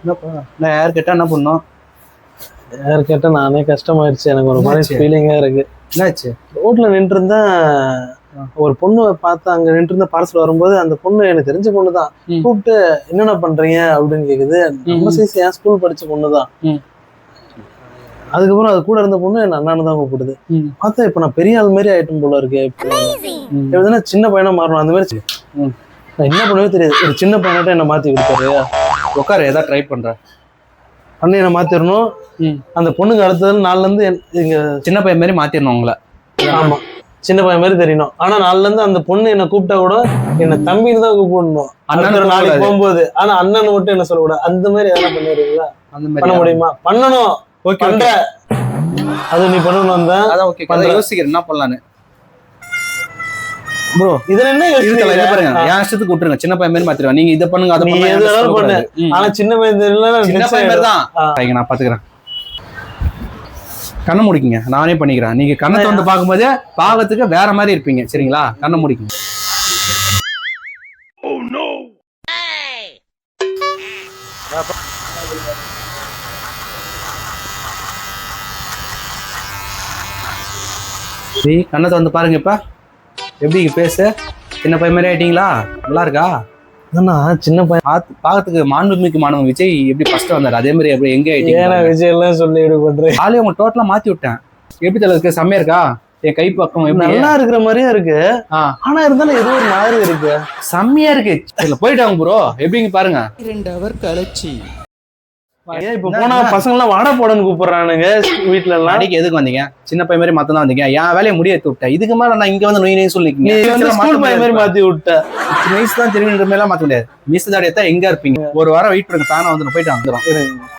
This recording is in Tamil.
என்னப்பா? நான் யார் கேட்டா என்ன பண்ணும்? யார் கேட்டா நானே கஷ்டமாயிருச்சு. எனக்கு ஒரு மாதிரி என்னாச்சு? ஃபீலிங்கா இருக்கு. என்னாச்சு? ரோட்ல நின்று இருந்தா ஒரு பொண்ணு பார்த்து அங்க நின்று இருந்த பார்சல் வரும்போது அந்த பொண்ணு எனக்கு தெரிஞ்ச பொண்ணு தான் ம். கூப்பிட்டு என்னென்ன பண்றீங்க? அப்படின்னு கேக்குது. நம்ம சைஸ் என் ஸ்கூல் படிச்ச பொண்ணு தான் ம். அதுக்கப்புறம் அது கூட இருந்த பொண்ணு என் அண்ணான்னு தான் கூப்பிடுது. ம். பார்த்தா இப்ப நான் பெரிய ஆள் மாதிரி ஆயிட்டும் போல இருக்கு இப்போ. ம். எப்படின்னா சின்ன பையனா மாறணும். அந்த மாதிரி ம். நான் என்ன பண்ணவே தெரியாது. ஒரு சின்ன பையன்கிட்ட என்ன மாத்தி கொடுத்தாரு. உட்காரு ஏதாவது ட்ரை பண்றேன் அண்ணன் என்ன மாத்திரணும். அந்த பொண்ணுக்கு அடுத்தது நாள்ல இருந்து என்- இங்க சின்ன பையன் மாதிரி மாத்திரணும் உங்களை. ஆமா. சின்ன பையன் மாதிரி தெரியணும். ஆனா நாள்ல இருந்து அந்த பொண்ணு என்ன கூப்பிட்டா கூட என்ன தம்பின்னு தான் கூப்பிடணும். அண்ணன் நாளைக்கு. போகும்போது. ஆனா அண்ணன் மட்டும் என்ன சொல்லக்கூடாது அந்த மாதிரி எதனா பண்ணிடுறீங்களா அந்த பண்ண முடியுமா? பண்ணணும். ஓகே பண்ற அது நீ பண்ணணும் தான் அதான் ஓகே. யோசிக்கிறேன். என்ன பண்ணலான்னு. ப்ரோ இதுல என்ன பாருங்க? என் இஷ்டத்துக்கு விட்டுருங்க. சின்ன பையன் மாதிரி மாத்திருவேன் நீங்க இதை பண்ணுங்க அதை நீ பண்ணுங்க. ஆனா சின்ன பையன் தெரியல சின்ன பையன் தான். நான் பாத்துக்கிறேன். கண்ணை முடிக்குங்க. நானே பண்ணிக்கிறேன். நீங்க கண்ணை வந்து பார்க்கும்போது பாகத்துக்கு வேற மாதிரி இருப்பீங்க. சரிங்களா? கண்ணை முடிக்குங்க. சரி கண்ணத்தை வந்து பாருங்க இப்ப. எப்படி பேசு? சின்ன பையன் மாதிரி ஆயிட்டீங்களா? நல்லா இருக்கா? ஆனா சின்ன பையன். பாக்கத்துக்கு மாண்புமிக்கு மாணவன் விஜய் எப்படி ஃபர்ஸ்ட் வந்தாரு? அதே மாதிரி எப்படி எங்க ஏன்னா ஆயிட்டீங்க விஜய் எல்லாம் சொல்லி இது பண்றேன். ஆளே உங்க டோட்டலா மாத்தி விட்டேன். எப்படி தலை இருக்கு? செம்மையா இருக்கா? என் கை பக்கம் எப்படி? நல்லா இருக்கிற மாதிரியே இருக்கு. ஆனா இருந்தாலும் ஏதோ ஒரு மாதிரி இருக்கு. செம்மையா இருக்கு. இதுல போயிட்டாங்க ப்ரோ எப்படிங்க பாருங்க. இரண்டு அவர் கழிச்சு. ஏன் இப்ப போனா பசங்க எல்லாம் வடை போடன்னு கூப்பிடுறானுங்க வீட்ல எல்லாம் அன்னைக்கு எதுக்கு வந்தீங்க? சின்ன பையன் மாதிரி மத்தம் தான் வந்தீங்க? என் வேலையை முடிய விட்டேன். இதுக்கு மேல நான் இங்க வந்து நொய் நொய் நீ வந்து ஸ்கூல் பையன் மாதிரி மாத்தி விட்ட. மீஸ் தான் திரும்பி மேல மாத்த முடியாது. மிஸ் தாடி எத்தா எங்க இருப்பீங்க? ஒரு வாரம் வெயிட் பண்ணுங்க. தானே வந்து போயிட்டு வந்துடும்